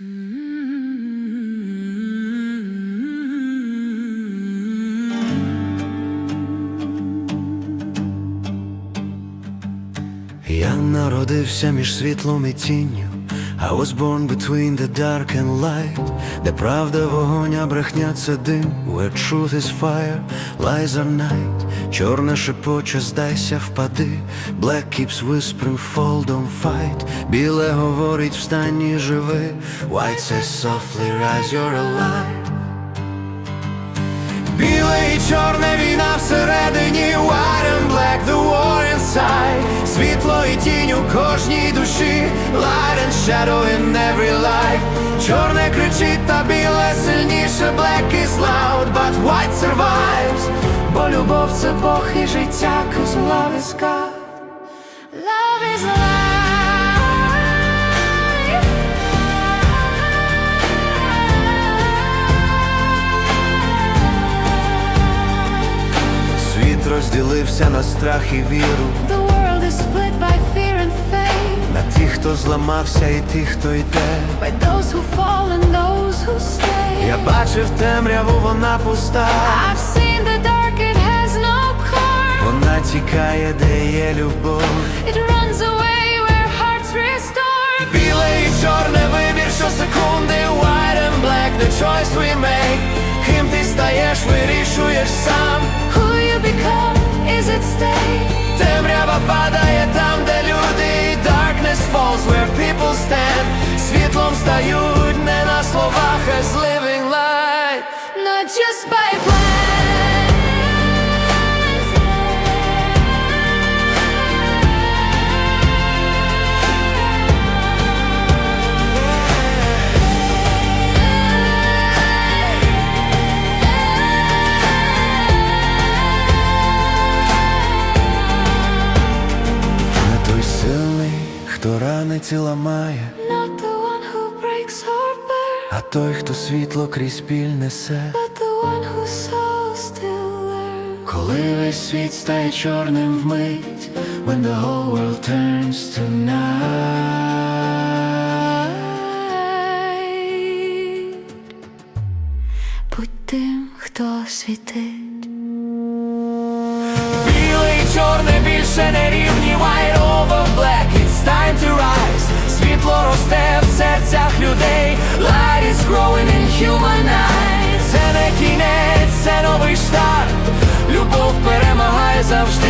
Я народився між світлом і тінню I was born between the dark and light Де правда вогонь, а брехня це дим Where truth is fire, lies are night Чорне шепоче, здайся, впади Black keeps whispering, fall, don't fight Біле говорить, встань і живи White says softly, rise, you're alive Біле і чорне війна всередині White and black, the shadow in every life Чорне кричить, та біле сильніше Black is loud, but white survives Бо любов це Бог і життя Cause love is God Love is life. Світ розділився на страх і віру The world is split by fear зламався, і тих, хто йде By those who fall and those who stay. Я бачив темряву, вона пуста I've seen the dark, it has no core. Вона тікає, де є любов It runs away where hearts restore. Біле і чорне вибір щосекунди White and black, the choice we make Ким ти стаєш, вирішуєш сам Who you become is at stake. Темрява падає хто ранить і ламає Not the one who breaks or bears, А той, хто світло крізь біль несе but the one whose soul still learns. Коли весь світ стає чорним вмить When the whole world turns to night Будь тим, хто світить. Біле і чорне більше не рівні White Is growing in human eyes. Це не кінець, це новий старт. Любов перемагає завжди